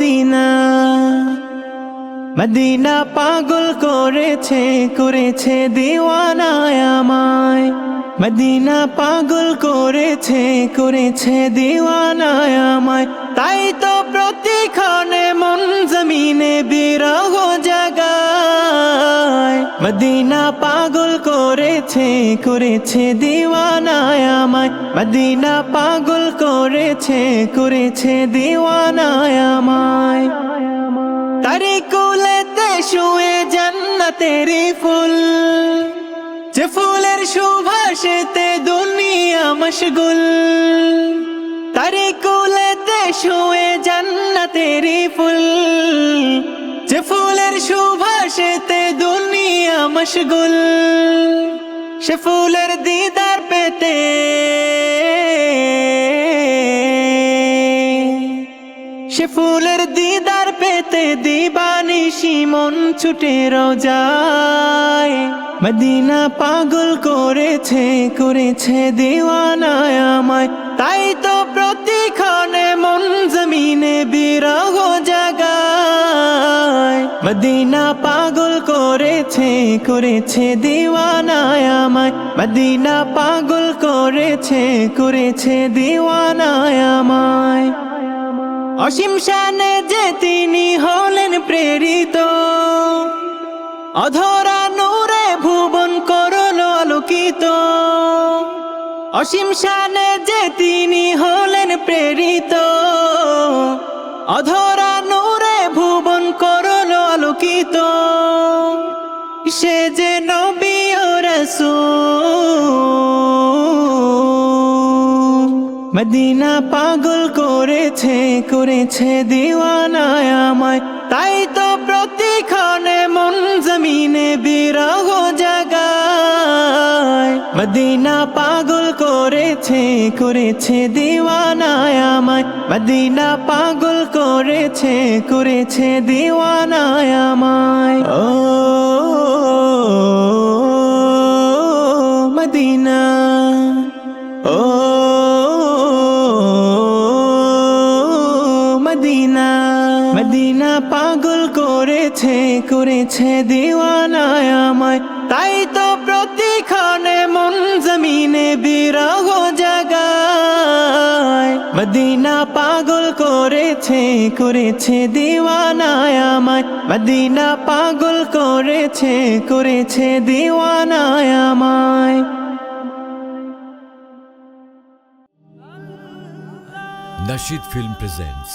Medina Medina পাগল করেছে করেছে দিওয়ানায় মদিনা পাগল করেছে করেছে দিওয়ানায় আমায়। তাই তো প্রতিক্ষণে মন জমিনে বিরহ মদিনা পাগল করেছে করেছে দিওয়ানায় আমায়। মদিনা পাগল করেছে করেছে দিওয়ানায় আমায়। তারি কুলেতে শুয়ে জান্নাতের ফুল। যে ফুলের সুভাষেতে দুনিয়া মশগুল। তারি কুলেতে শুয়ে জান্নাতের ফুল। যে ফুলের সুভাষেতে মশগুল, সে ফুলের দিদার পেতে সে ফুলের দিদার পেতে দিবানিশি মন ছুটে যায় মদিনা পাগল করেছে করেছে দিওয়ানায় আমায়। তাই তো মদিনা পাগল করেছে করেছে দিওয়ানায় আমায়। মদিনা পাগল করেছে করেছে দিওয়ানায় আমায়। অসীম শানে যে তিনি হলেন প্রেরিত। অধরা নূরে ভুবন করল আলোকিত। অসীম শানে যে তিনি হলেন প্রেরিত। অধরা আলোকিত সে যে নবী মদিনা পাগল করেছে করেছে দিওয়ানায় আমায়। তাই তো মদিনা পাগল করেছে করেছে দিওয়ানায় আমায়। মদিনা পাগল করেছে করেছে দিওয়ানায় আমায়। ও, মদিনা। ও, মদিনা। মদিনা পাগল করেছে করেছে দিওয়ানায় আমায়। তাই তো প্রতিক্ষণে মন জমিনে বিরহ জাগায়। মদিনা পাগল করেছে করেছে দিওয়ানায় আমায়। মদিনা পাগল করেছে করেছে দিওয়ানায় আমায়। Nashid Film presents